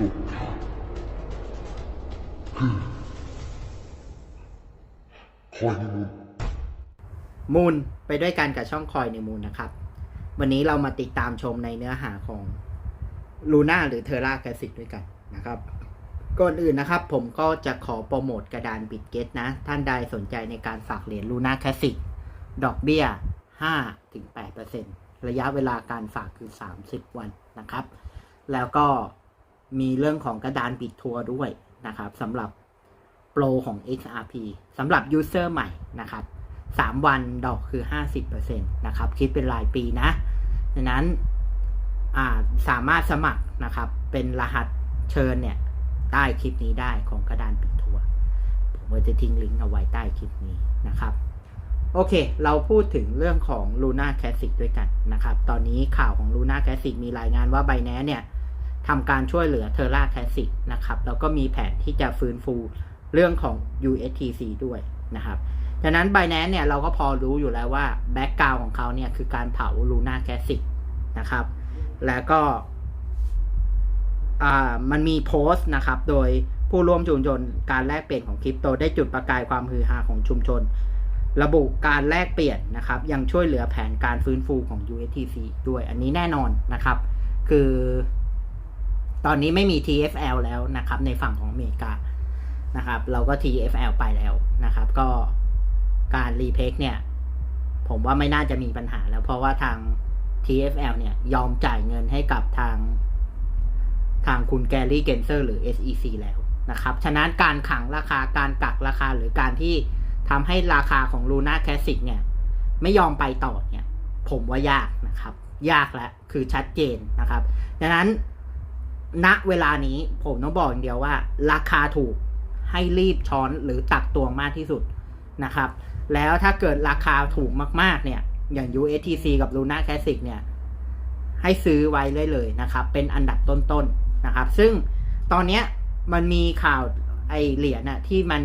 สุดคือคอยนิมูลมูลไปด้วยกันกับช่องคอยในมูลนะครับ วันนี้เรามาติดตามชมในเนื้อหาของลูน่าหรือเทอร่าแคสิกด้วยกันนะครับ ก่อนอื่นนะครับ ผมก็จะขอโปรโมทกระดานบิตเกตนะ ท่านใดสนใจในการฝากเหรียญลูน่าแคสิกดอกเบี้ย 5-8%ระยะเวลาการฝากคือ 30 วันนะครับ แล้วก็ มีเรื่องของกระดานบิดทัวร์ด้วยนะครับสำหรับโปรของ XRP สำหรับยูเซอร์ใหม่นะครับ3วันดอกคือ 50%นะครับ คิดเป็นรายปีนะดังนั้นาสามารถสมัครนะครับ เป็นรหัสเชิญเนี่ย ใต้คลิปนี้ได้ของกระดานปิดทัวร์ผมก็จะทิ้งลิงก์เอาไว้ใต้คลิปนี้นะครับ โอเค เราพูดถึงเรื่องของ Luna Classic ด้วยกันนะครับ ตอนนี้ข่าวของ Luna Classic มีรายงานว่า Binance เนี่ย ทำการช่วยเหลือ Terra Classic นะครับ แล้วก็มีแผนที่จะฟื้นฟูเรื่องของ USTC ด้วยนะครับดังนั้น Binance เนี่ยเราก็พอรู้อยู่แล้วว่าแบ็กกราวของเขาเนี่ยคือการเผา Luna Classic นะครับ แล้วก็มันมีโพสต์นะครับ โดยผู้ร่วมชุมชนการแลกเปลี่ยนของคริปโต ได้จุดประกายความฮือฮาของชุมชน ระบุการแลกเปลี่ยนนะครับ ยังช่วยเหลือแผนการฟื้นฟูของ USTC ด้วยอันนี้แน่นอนนะครับ คือ ตอนนี้ไม่มี TFL แล้วนะครับ ในฝั่งของอเมริกานะครับ เราก็ TFL ไปแล้วนะครับ ก็การรีเพกเนี่ย ผมว่าไม่น่าจะมีปัญหาแล้ว เพราะว่าทาง TFL เนี่ย ยอมจ่ายเงินให้กับทาง ทางคุณแกรี่เกนเซอร์หรือ SEC แล้วนะครับ ฉะนั้นการขังราคาการกักราคาหรือการที่ทำให้ราคาของ Luna Classic เนี่ย ไม่ยอมไปต่อเนี่ย ผมว่ายากนะครับ ยากแล้วคือชัดเจนนะครับ ดังนั้น ณเวลานี้ผมต้องบอกอย่างเดียวว่า ราคาถูกให้รีบช้อนหรือตักตวงมากที่สุดนะครับ แล้วถ้าเกิดราคาถูกมากๆเนี่ย อย่าง USTC กับ Luna Classic เนี่ย ให้ซื้อไว้เลยเลยนะครับ เป็นอันดับต้นๆนะครับ ซึ่งตอนนี้มันมีข่าวไอเหรียญน่ะที่มัน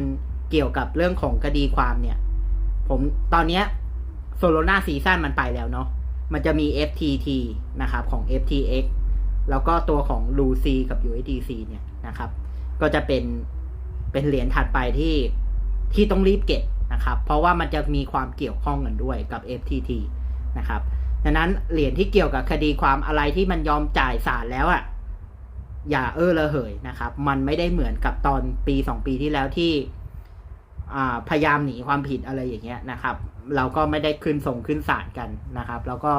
เกี่ยวกับเรื่องของคดีความเนี่ย ผมตอนนี้โซโลนาซีซั่นมันไปแล้วเนาะมันจะมี FTT นะครับของ FTX แล้วก็ตัวของ Lucy กับ USDC เนี่ยนะครับ ก็จะเป็นเป็นเหรียญถัดไปที่ที่ต้องรีบเก็บนะครับ เพราะว่ามันจะมีความเกี่ยวข้องกันด้วยกับ FTT นะครับดังนั้นเหรียญที่เกี่ยวกับคดีความอะไรที่มันยอมจ่ายศาลแล้วอะ่ะอย่าเออระเหยนะครับ มันไม่ได้เหมือนกับตอนปีสองปีที่แล้วที่พยายามหนีความผิดอะไรอย่างเงี้ยนะครับ เราก็ไม่ได้ขึ้นส่งขึ้นศาลกันนะครับ แล้วก็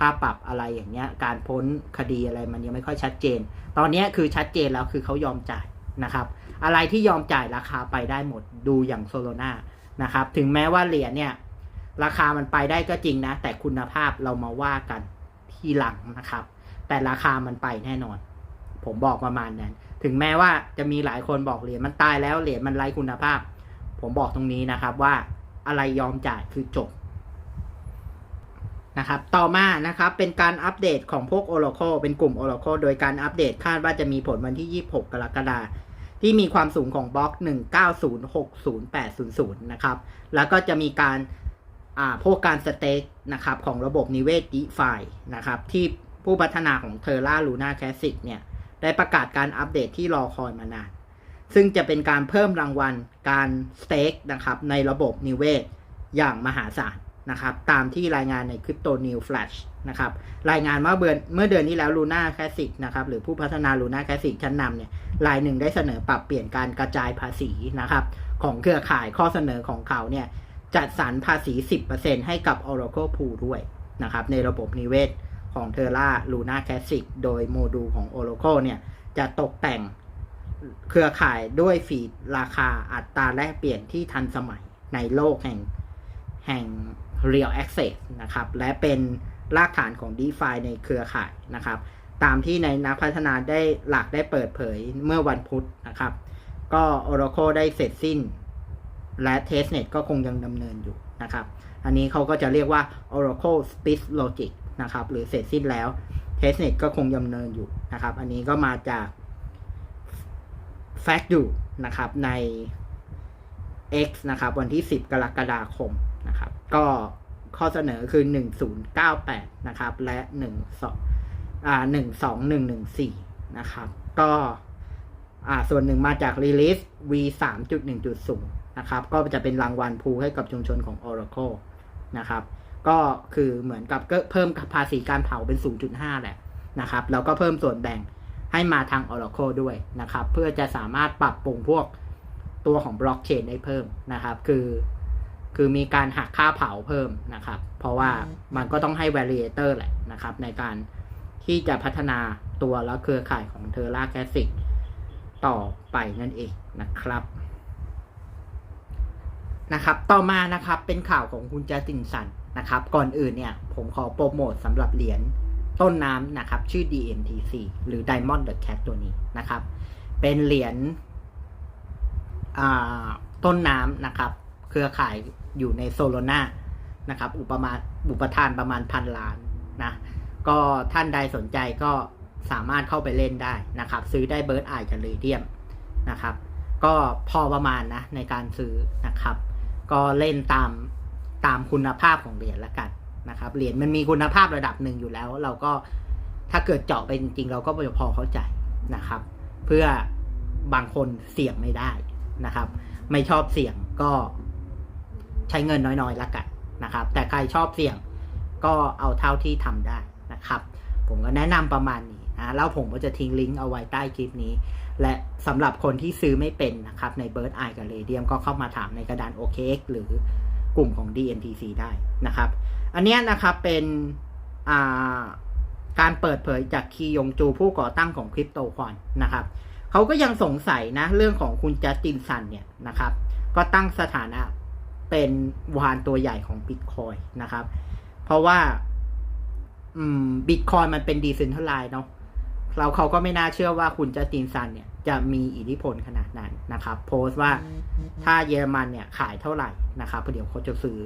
ค่าปรับอะไรอย่างเงี้ย การพ้นคดีอะไรมันยังไม่ค่อยชัดเจน ตอนนี้คือชัดเจนแล้วคือเขายอมจ่ายนะครับ อะไรที่ยอมจ่ายราคาไปได้หมดดูอย่างโซโลนานะครับ ถึงแม้ว่าเหรียญเนี่ยราคามันไปได้ก็จริงนะ แต่คุณภาพเรามาว่ากันทีหลังนะครับ แต่ราคามันไปแน่นอน ผมบอกประมาณนั้น ถึงแม้ว่าจะมีหลายคนบอกเหรียญมันตายแล้วเหรียญมันไร้คุณภาพ ผมบอกตรงนี้นะครับว่าอะไรยอมจ่ายคือจบ นะครับ ต่อมานะครับเป็นการอัปเดตของพวก Oracle เป็นกลุ่ม Oracle โดยการอัปเดตคาดว่าจะมีผลวันที่ 26 กรกฎาคมที่มีความสูงของบล็อก 1906080นะครับ แล้วก็จะมีการพวกการสเต็กนะครับของระบบนิเวศ DeFi นะครับ ที่ผู้พัฒนาของ Terra Luna Classic เนี่ยได้ประกาศการอัปเดตที่รอคอยมานาน ซึ่งจะเป็นการเพิ่มรางวัลการสเต็กนะครับในระบบนิเวศอย่างมหาศาล นะครับตามที่รายงานใน Crypto New Flash นะครับรายงานว่าเดือนเมื่อเดือนที่แล้ว Luna Classic นะครับหรือผู้พัฒนา Luna Classic ชั้นนำเนี่ยรายหนึ่งได้เสนอปรับเปลี่ยนการกระจายภาษีนะครับของเครือข่ายข้อเสนอของเขาเนี่ยจัดสรรภาษี 10%ให้กับ Oracle Pool ด้วยนะครับในระบบนิเวศของ Terra Luna Classic โดยโมดูลของ Oracle เนี่ยจะตกแต่งเครือข่ายด้วยฟีดราคาอัตราแลกเปลี่ยนที่ทันสมัยในโลกแห่งแห่ง Real Access นะครับ และเป็นรากฐานของ DeFi ในเครือข่ายนะครับ ตามที่ในนักพัฒนาได้หลักได้เปิดเผยเมื่อวันพุธนะครับ ก็ Oracle ได้เสร็จสิ้น และ Testnet ก็คงยังดำเนินอยู่นะครับ อันนี้เขาก็จะเรียกว่า Oracle Speed Logic นะครับ หรือเสร็จสิ้นแล้ว Testnet ก็คงดำเนินอยู่นะครับ อันนี้ก็มาจาก Fact อยู่นะครับใน X นะครับ วันที่ 10 กรกฎาคม นะครับ ก็ข้อเสนอคือ 1098 นะครับ และ 12อ่า12114 นะครับ ก็อ่าส่วนหนึ่งมาจาก Release V 3.1.0 นะครับ ก็จะเป็นรางวัลภูให้กับชุมชนของ Oracle นะครับ ก็คือเหมือนกับก็เพิ่มภาษีการเผาเป็น 0.5 แหละนะครับ แล้วก็เพิ่มส่วนแบ่งให้มาทาง Oracle ด้วยนะครับ เพื่อจะสามารถปรับปรุงพวกตัวของบล็อกเชนได้เพิ่มนะครับ คือ คือมีการหักค่าเผาเพิ่มนะครับ เพราะว่ามันก็ต้องให้ validator แหละนะครับ ในการที่จะพัฒนาตัวและเครือข่ายของเทอร่าแคสสิกต่อไปนั่นเองนะครับนะครับ ต่อมานะครับเป็นข่าวของคุณจัสตินสันนะครับ ก่อนอื่นเนี่ย ผมขอโปรโมทสำหรับเหรียญต้นน้ำนะครับ ชื่อ DMTC หรือ Diamond the Cat ตัวนี้นะครับ เป็นเหรียญต้นน้ำนะครับ เครือข่ายอยู่ในโซโลนานะครับอุปมาอุปทานประมาณพันล้านนะก็ท่านใดสนใจก็สามารถเข้าไปเล่นได้นะครับ ซื้อได้เบิร์ดไอกับเรเดียมนะครับ ก็พอประมาณนะในการซื้อนะครับ ก็เล่นตามตามคุณภาพของเหรียญละกันนะครับเหรียญมันมีคุณภาพระดับหนึ่งอยู่แล้ว เราก็ถ้าเกิดเจาะไปจริงๆ เราก็พอเข้าใจนะครับ เพื่อบางคนเสี่ยงไม่ได้นะครับ ไม่ชอบเสี่ยงก็ ใช้เงินน้อยๆละกันนะครับ แต่ใครชอบเสี่ยงก็เอาเท่าที่ทำได้นะครับ ผมก็แนะนำประมาณนี้นะแล้วผมก็จะทิ้งลิงก์เอาไว้ใต้คลิปนี้ และสำหรับคนที่ซื้อไม่เป็นนะครับใน Bird Eye กับ Radium ก็เข้ามาถามในกระดาน OKX หรือกลุ่มของ DNTC ได้นะครับ อันเนี้ยนะครับเป็นาการเปิดเผยจากคียงจูผู้ก่อตั้งของคริปโตคอนนะครับเขาก็ยังสงสัยนะเรื่องของคุณจัสตินซันเนี่ยนะครับ ก็ตั้งสถานะ เป็นวานตัวใหญ่ของบิตคอยนะครับ เพราะว่าบิตคอยมันเป็นดีเซนทัลไลน์เนาะเราเขาก็ไม่น่าเชื่อว่าคุณจัสตินซันเนี่ยจะมีอิทธิพลขนาดนั้นนะครับ โพสต์ว่าถ้าเยอรมันเนี่ยขายเท่าไหร่นะครับเดี๋ยวเขาจะซื้อ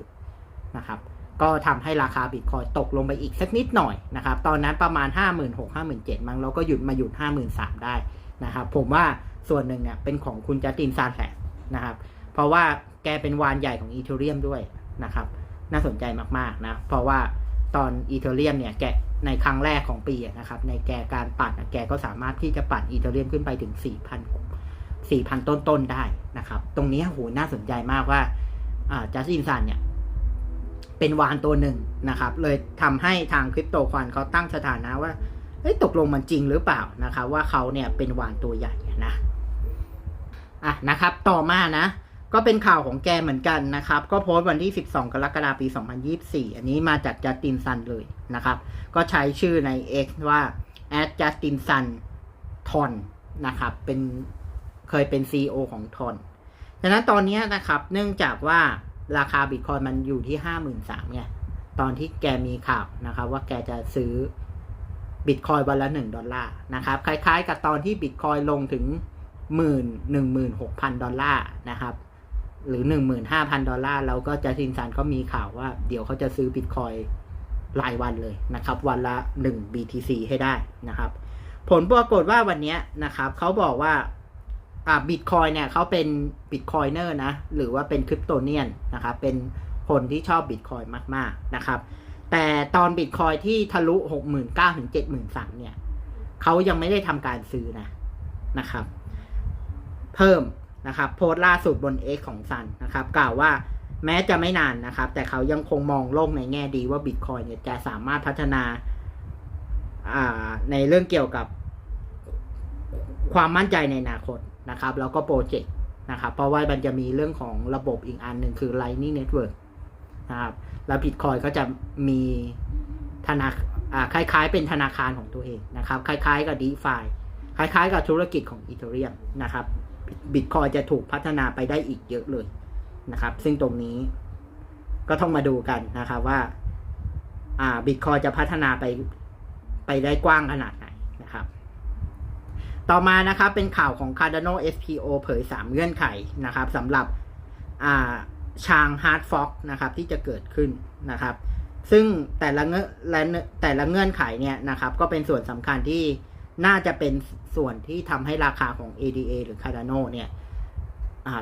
นะครับ ก็ทำให้ราคาบิตคอยตกลงไปอีกสักนิดหน่อยนะครับ ตอนนั้นประมาณ 5 6 0 0 0 5 7 0 0มั้งแล้วก็หยุดมาหยุด 53,000ได้นะครับ ผมว่าส่วนหนึ่งเนี่ยเป็นของคุณจัสตินซานแหละนะครับ เพราะว่า แกเป็นวานใหญ่ของอีเทเรียมด้วยนะครับ น่าสนใจมากๆนะ เพราะว่าตอนอีเทเรียมเนี่ยแกในครั้งแรกของปีนะครับ ในแกการปั่นอะแกก็สามารถที่จะปั่นอีเทเรียมขึ้นไปถึง 4,000 4,000 ต้นๆได้นะครับ ตรงนี้โหน่าสนใจมากว่าอ่าจัสตินซานเนี่ยเป็นวานตัวหนึ่งนะครับ เลยทำให้ทางคริปโตควันเขาตั้งสถานะว่าตกลงมันจริงหรือเปล่านะครับ ว่าเขาเนี่ยเป็นวานตัวใหญ่นะอะนะครับ ต่อมานะ ก็เป็นข่าวของแกเหมือนกันนะครับ ก็โพสต์วันที่ 12 กรกฎาคมปี 2024 อันนี้มาจากจัสตินซันเลยนะครับ ก็ใช้ชื่อใน X ว่า at Justin Sun Ton นะครับ เป็นเคยเป็น CEO ของ Ton ดังนั้นตอนนี้นะครับ เนื่องจากว่าราคาบิตคอยมันอยู่ที่ห้าหมื่นสามเนี่ยตอนที่แกมีข่าวนะครับ ว่าแกจะซื้อบิตคอยวันละหนึ่งดอลลาร์นะครับ คล้ายๆ กับตอนที่บิตคอยลงถึงหมื่นหนึ่งหมื่นหกพันดอลลาร์นะครับ หรือหนึ่งหมื่นห้าพันดอลลาร์แล้วก็จัสตินซันก็มีข่าวว่า เดี๋ยวเขาจะซื้อบิตคอยรายวันเลยนะครับ วันละหนึ่ง BTC ให้ได้นะครับ ผลปรากฏว่าวันนี้นะครับเขาบอกว่าอ่าบิตคอยเนี่ยเขาเป็นบิตคอยเนอร์นะ หรือว่าเป็นคริปโตเนียนนะครับ เป็นคนที่ชอบบิตคอยมาก ๆ นะครับ แต่ตอนบิตคอยที่ทะลุหกหมื่นเก้าถึงเจ็ดหมื่นสามเนี่ยเขายังไม่ได้ทำการซื้อนะนะครับ เพิ่ม นะครับโพสต์ล่าสุดบน X ของซันนะครับกล่าวว่าแม้จะไม่นานนะครับ แต่เขายังคงมองโลกในแง่ดีว่าบิตคอยเนี่ยจะสามารถพัฒนาอ่าในเรื่องเกี่ยวกับความมั่นใจในอนาคตนะครับ แล้วก็โปรเจกต์นะครับ เพราะว่ามันจะมีเรื่องของระบบอีกอันหนึ่งคือ Lightning Network นะครับ แล้วบิตคอยก็จะมีธนาอ่าคล้ายๆ เป็นธนาคารของตัวเองนะครับ คล้ายๆ กับ d e f i คล้ายๆ กับธุรกิจของ Ethereum นะครับ บิตคอยจะถูกพัฒนาไปได้อีกเยอะเลยนะครับ ซึ่งตรงนี้ก็ต้องมาดูกันนะครับว่า อ่าบิตคอยจะพัฒนาไปไปได้กว้างขนาดไหนนะครับ ต่อมานะครับเป็นข่าวของ Cardano SPO เผย 3 เงื่อนไขนะครับสำหรับอ่าชางฮาร์ดฟ็อกนะครับที่จะเกิดขึ้นนะครับ ซึ่งแต่ละเงื่อนและแต่ละเงื่อนไขเนี่ยนะครับ ก็เป็นส่วนสำคัญที่ น่าจะเป็นส่วนที่ทำให้ราคาของ ADA หรือ Cardano เนี่ย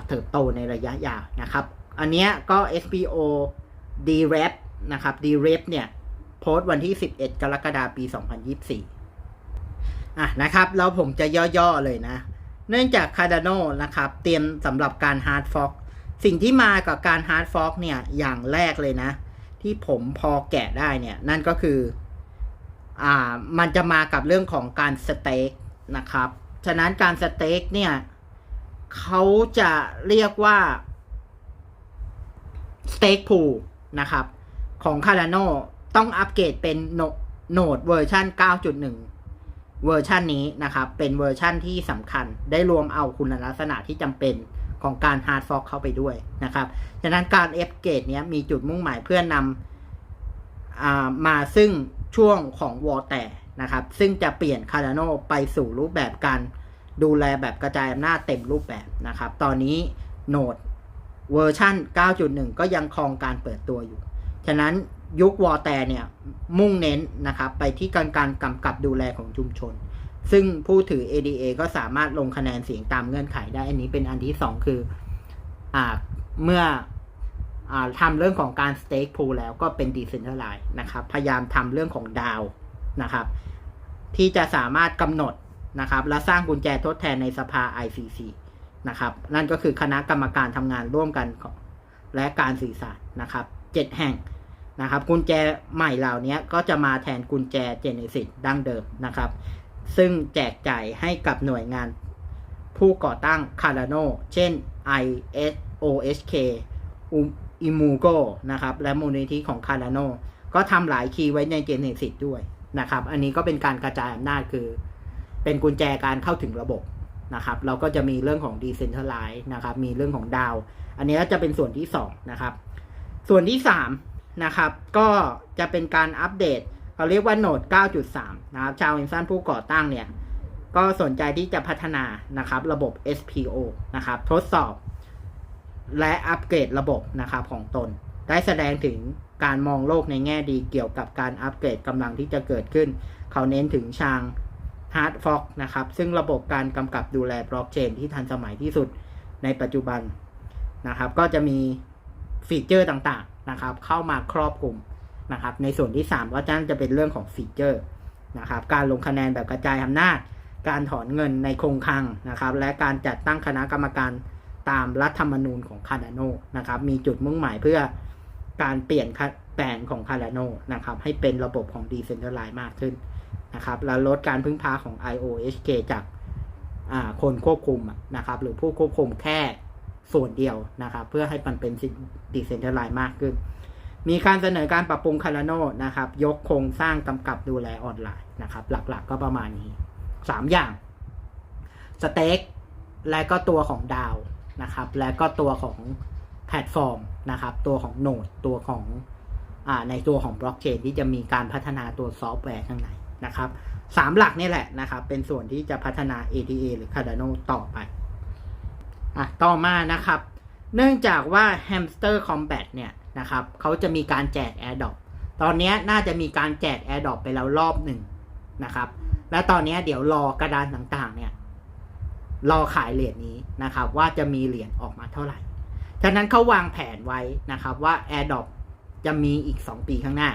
เติบโตในระยะยาวนะครับ อันนี้ก็ SPO DREP นะครับ DREP เนี่ย โพสต์วันที่ 11 กรกฎาคมปี 2024อะนะครับ แล้วผมจะย่อ ๆ เลยนะ เนื่องจาก Cardano นะครับ เตรียมสำหรับการ Hard Fork สิ่งที่มากับการ Hard Fork เนี่ย อย่างแรกเลยนะ ที่ผมพอแกะได้เนี่ย นั่นก็คือ อ่ามันจะมากับเรื่องของการสเต็กนะครับ ฉะนั้นการสเต็กเนี่ยเขาจะเรียกว่าสเต็กพูนะครับ ของ Cardano ต้องอัปเกรดเป็นโหนดเวอร์ชัน9.1 เวอร์ชันนี้นะครับ เป็นเวอร์ชันที่สำคัญ ได้รวมเอาคุณลักษณะที่จำเป็นของการ Hard Fork เข้าไปด้วยนะครับ ฉะนั้นการอัปเกรดเนี้ยมีจุดมุ่งหมายเพื่อนำอมาซึ่ง ช่วงของวอลแต่นะครับ ซึ่งจะเปลี่ยน Cardano ไปสู่รูปแบบการดูแลแบบกระจายอำนาจเต็มรูปแบบนะครับ ตอนนี้โนดเวอร์ชัน9.1 ก็ยังครองการเปิดตัวอยู่ ฉะนั้นยุควอแต่เนี่ยมุ่งเน้นนะครับไปที่การการกำกับดูแลของชุมชน ซึ่งผู้ถือ ADA ก็สามารถลงคะแนนเสียงตามเงื่อนไขได้ อันนี้เป็นอันที่สองคืออ่าเมื่อ ทำเรื่องของการ stake pool แล้วก็เป็น decentralized นะครับ พยายามทำเรื่องของดาวนะครับ ที่จะสามารถกำหนดนะครับ และสร้างกุญแจทดแทนในสภา ICC นะครับ นั่นก็คือคณะกรรมการทำงานร่วมกันและการสื่อสารนะครับเจ็ดแห่งนะครับ กุญแจใหม่เหล่านี้ก็จะมาแทนกุญแจเจเนซิสดั้งเดิมนะครับ ซึ่งแจกจ่ายให้กับหน่วยงานผู้ก่อตั้ง Cardano เช่น ISOHK i m u g o นะครับและมูลนิธิของ Cardano ก็ทำหลายคีย์ไว้ใน Genesis ด้วยนะครับอันนี้ก็เป็นการกระจายอำนาจคือ เป็นกุญแจการเข้าถึงระบบนะครับเราก็จะมีเรื่องของ Decentralize นะครับมีเรื่องของดาว อันนี้จะเป็นส่วนที่2นะครับส่วนที่3นะครับก็จะเป็นการอัปเดตเขาเรียกว่าโหนด 9.3 นะครับชาวอินซันผู้ก่อตั้งเนี่ยก็สนใจที่จะพัฒนานะครับระบบ SPO นะครับทดสอบ และอัปเกรดระบบนะครับของตน ได้แสดงถึงการมองโลกในแง่ดีเกี่ยวกับการอัปเกรดกำลังที่จะเกิดขึ้น เขาเน้นถึงชาง Hard Fork นะครับ ซึ่งระบบการกำกับดูแลบล็อกเชนที่ทันสมัยที่สุดในปัจจุบันนะครับ ก็จะมีฟีเจอร์ต่างๆนะครับ เข้ามาครอบคลุมนะครับ ในส่วนที่ 3 ก็จะเป็นเรื่องของฟีเจอร์นะครับ การลงคะแนนแบบกระจายอำนาจ การถอนเงินในคงคลังนะครับ และการจัดตั้งคณะกรรมการ ตามรัฐธรรมนูญของคาร์ดาโนนะครับ มีจุดมุ่งหมายเพื่อการเปลี่ยนแปลงของคาร์ดาโนนะครับ ให้เป็นระบบของดีเซนเทอร์ไลน์มากขึ้นนะครับ และลดการพึ่งพาของ IOHK จากคนควบคุมนะครับ หรือผู้ควบคุมแค่ส่วนเดียวนะครับ เพื่อให้มันเป็นดีเซนเทอร์ไลน์มากขึ้น มีการเสนอการปรับปรุงคาร์โนนะครับ ยกโครงสร้างกำกับดูแลออนไลน์นะครับ หลักๆ ก็ประมาณนี้สามอย่างสเต็กและก็ตัวของดาว นะครับ และก็ตัวของแพลตฟอร์มนะครับ ตัวของโนดตัวของอในตัวของบล็อกเชนที่จะมีการพัฒนาตัวซอฟต์แวร์ข้างในนะครับสามหลักนี่แหละนะครับ เป็นส่วนที่จะพัฒนา ATA หรือ Cardano ต่อไปอะต่อมานะครับ เนื่องจากว่า Hamster Combat เนี่ยนะครับเขาจะมีการแจก AirDrop ตอนนี้น่าจะมีการแจก AirDrop ไปแล้วรอบหนึ่งนะครับ และตอนนี้เดี๋ยวรอกระดานต่างๆเนี่ย รอขายเหรียญนี้นะครับ ว่าจะมีเหรียญออกมาเท่าไหร่ฉะนั้นเขาวางแผนไว้นะครับว่า AirDrop จะมีอีก 2 ปีข้างหน้า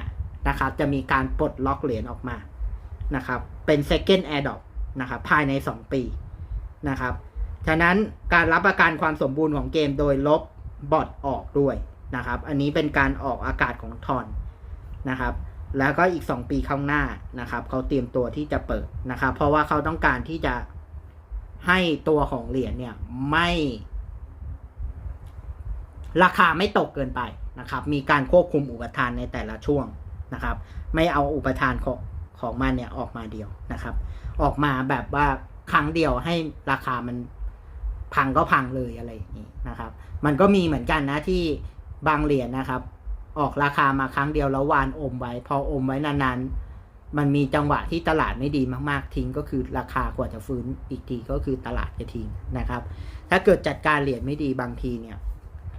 นะครับ จะมีการปลดล็อกเหรียญออกมานะครับ เป็น second AirDrop นะครับ ภายใน 2 ปีนะครับ ฉะนั้นการรับประกันความสมบูรณ์ของเกมโดยลบบอทออกด้วยนะครับ อันนี้เป็นการออกอากาศของทอนนะครับ แล้วก็อีก 2 ปีข้างหน้านะครับเขาเตรียมตัวที่จะเปิดนะครับ เพราะว่าเขาต้องการที่จะ ให้ตัวของเหรียญเนี่ยไม่ ราคาไม่ตกเกินไปนะครับ มีการควบคุมอุปทานในแต่ละช่วงนะครับ ไม่เอาอุปทานของของมันเนี่ยออกมาเดียวนะครับ ออกมาแบบว่าครั้งเดียวให้ราคามันพังก็พังเลยอะไรอย่างนี้นะครับ มันก็มีเหมือนกันนะที่บางเหรียญนะครับ ออกราคามาครั้งเดียวแล้ววานอมไว้ พออมไว้นานๆ มันมีจังหวะที่ตลาดไม่ดีมากๆ ทิ้งก็คือราคากว่าจะฟื้นอีกทีก็คือตลาดจะทิ้งนะครับ ถ้าเกิดจัดการเหรียญไม่ดีบางทีเนี่ย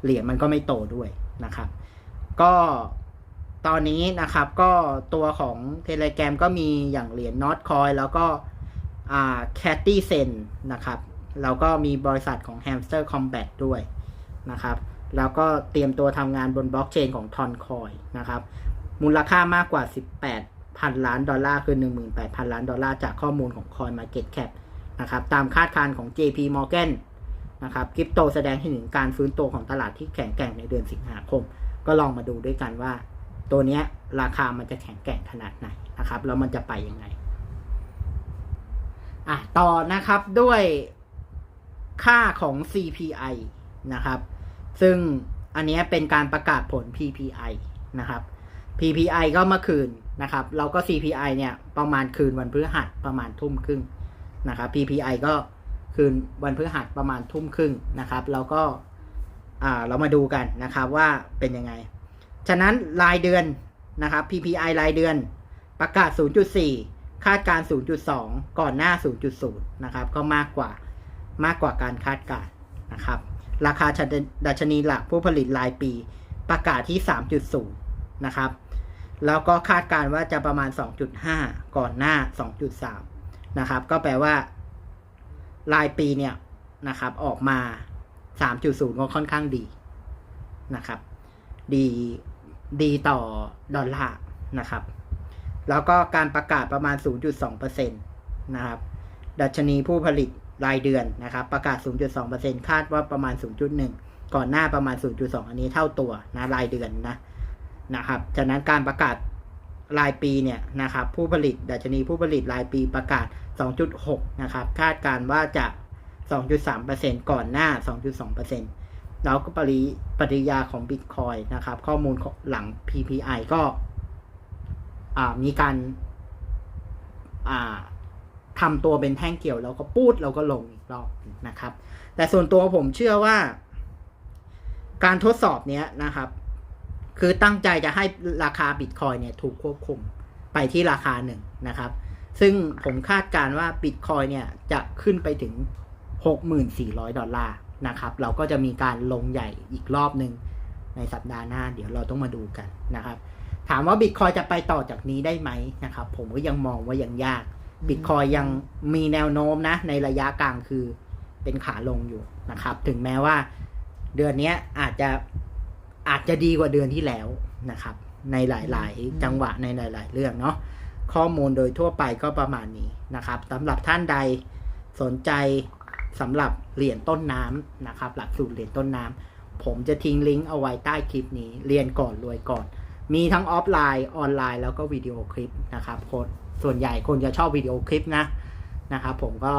เหรียญมันก็ไม่โตด้วยนะครับ ก็ตอนนี้นะครับก็ตัวของเทเลแกรมก็มีอย่างเหรียญนอตคอยแล้วก็อ่าแคตตี้เซนนะครับแล้วก็มีบริษัทของ Hamster Combat ด้วยนะครับแล้วก็เตรียมตัวทำงานบนบล็อกเชนของ t o n c o i n นะครับ มูลค่ามากกว่า 18 พันล้านดอลลาร์คือ 18,000 ล้านดอลลาร์จากข้อมูลของ Coin Market Cap นะครับตามคาดการณ์ของ JP Morgan นะครับคริปโตแสดงให้ถึงการฟื้นตัวของตลาดที่แข็งแกร่งในเดือนสิงหาคม ก็ลองมาดูด้วยกันว่า ตัวนี้ราคามันจะแข็งแกร่งขนาดไหนนะครับแล้วมันจะไปยังไงอะต่อนะครับด้วยค่าของ CPI นะครับ ซึ่งอันนี้เป็นการประกาศผล PPI นะครับ PPI ก็เมื่อคืนนะครับเราก็ CPI เนี่ยประมาณคืนวันพฤหัสประมาณทุ่มครึ่งนะครับ PPI ก็คืนวันพฤหัสประมาณทุ่มครึ่งนะครับ แล้วก็อ่าเรามาดูกันนะครับว่าเป็นยังไง ฉะนั้นรายเดือนนะครับ PPI รายเดือนประกาศ 0.4 คาดการณ์0.2 ก่อนหน้า 0.0 นะครับ ก็มากกว่ามากกว่าการคาดการณ์นะครับ ราคาดัชนีหลักผู้ผลิตรายปีประกาศที่ 3.0 นะครับ แล้วก็คาดการณ์ว่าจะประมาณ 2.5 ก่อนหน้า 2.3 นะครับ ก็แปลว่า รายปีเนี่ยนะครับ ออกมา 3.0 ก็ค่อนข้างดีนะครับ ดีดีต่อดอลลาร์นะครับ แล้วก็การประกาศประมาณ 0.2%นะครับ ดัชนีผู้ผลิตรายเดือนนะครับ ประกาศ 0.2%คาดว่าประมาณ 0.1 ก่อนหน้าประมาณ 0.2 อันนี้เท่าตัวนะรายเดือนนะ นะครับฉะนั้นการประกาศรายปีเนี่ยนะครับผู้ผลิตดัชนีผู้ผลิตรายปีประกาศ 2.6 นะครับคาดการว่าจะ 2.3%ก่อนหน้า 2.2%แล้วก็ปริปฏิยาของ Bitcoin นะครับ ข้อมูลหลัง PPI ก็มีการทำตัวเป็นแท่งเกี่ยว แล้วก็ปูดแล้วก็ลงอีกรอบนะครับ แต่ส่วนตัวผมเชื่อว่า การทดสอบเนี้ยนะครับ คือตั้งใจจะให้ราคาบิตคอยเนี่ยถูกควบคุมไปที่ราคาหนึ่งนะครับ ซึ่งผมคาดการว่าบิตคอยเนี่ยจะขึ้นไปถึง 6,400 ดอลลาร์นะครับ เราก็จะมีการลงใหญ่อีกรอบหนึ่งในสัปดาห์หน้า เดี๋ยวเราต้องมาดูกันนะครับ ถามว่าบิตคอยจะไปต่อจากนี้ได้ไหมนะครับ ผมก็ยังมองว่ายังยากบิตคอยยังมีแนวโน้มนะ ในระยะกลางคือเป็นขาลงอยู่นะครับ ถึงแม้ว่าเดือนนี้อาจจะ อาจจะดีกว่าเดือนที่แล้วนะครับ ในหลาย ๆ จังหวะในหลาย ๆ เรื่องเนาะข้อมูลโดยทั่วไปก็ประมาณนี้นะครับสำหรับท่านใดสนใจสำหรับเหรียญต้นน้ำนะครับ หลักสูตรเหรียญต้นน้ำผมจะทิ้งลิงก์เอาไว้ใต้คลิปนี้เรียนก่อนรวยก่อน มีทั้งออฟไลน์ออนไลน์แล้วก็วิดีโอคลิปนะครับคนส่วนใหญ่คนจะชอบวิดีโอคลิปนะนะครับ ผมก็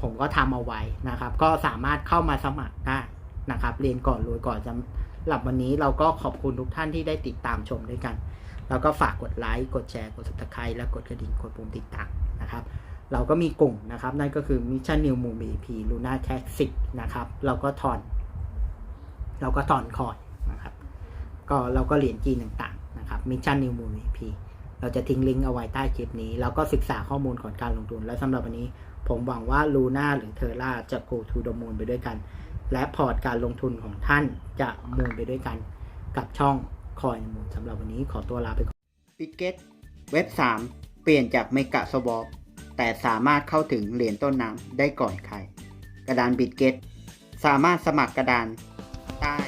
ผมก็ทำเอาไว้นะครับ ก็สามารถเข้ามาสมัครได้นะครับ เรียนก่อนรวยก่อนสำ หรับวันนี้เราก็ขอบคุณทุกท่านที่ได้ติดตามชมด้วยกัน แล้วก็ฝากกดไลค์กดแชร์ กด subscribe และกดกระดิ่งกดปุ่มติดตามนะครับเราก็มีกลุ่มนะครับ นั่นก็คือ Mission New Moon BP Luna Cash 10นะครับ เราก็ถอน เราก็ถอนคอยนะครับ ก็เราก็เหรียญจีนต่างๆนะครับ Mission New Moon BP เราจะทิ้งลิงก์เอาไว้ใต้คลิปนี้แล้วก็ศึกษาข้อมูลก่อนการลงทุน และสำหรับวันนี้ ผมหวังว่าลูน่าหรือเทอร่าจะ go to the moon ไปด้วยกัน และพอร์ตการลงทุนของท่านจะมูลไปด้วยกันกับช่องคอยมูลสำหรับวันนี้ขอตัวลาไปก่อนปิกเก็ตเว็บ 3 เปลี่ยนจากเมกะสวอปแต่สามารถเข้าถึงเหรียญต้นน้ำได้ก่อนใคร กระดานบิตเก็ตสามารถสมัครกระดานใต้